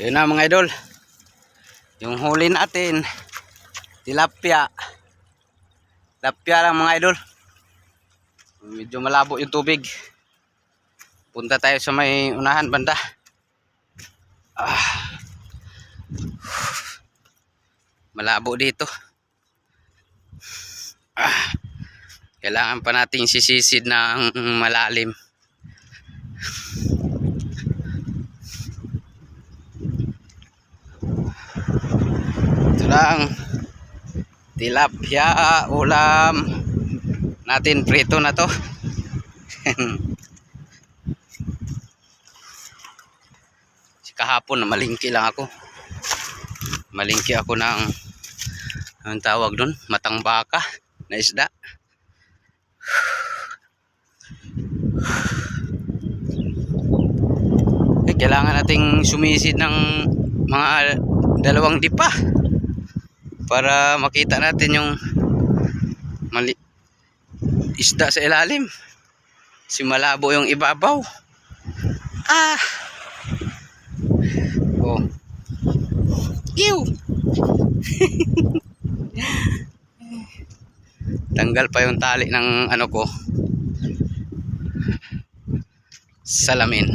Yun na mga idol. Yung huli natin, tilapia. Tilapia lang mga idol. Medyo malabo yung tubig. Punta tayo sa may unahan banda. Ah. Malabo dito. Ah. Kailangan pa nating sisisid ng malalim. Lang. Tilapia ulam. Natin prito na to. Si kahapon malingki lang ako. Malingki ako ng ang tawag doon, matang baka na isda. Eh, kailangan nating sumisid ng mga dalawang dipa para makita natin yung mali isda sa ilalim. Si malabo yung ibabaw. Ah! Oh. Ew! Tanggal pa yung tali ng ano ko. Salamin.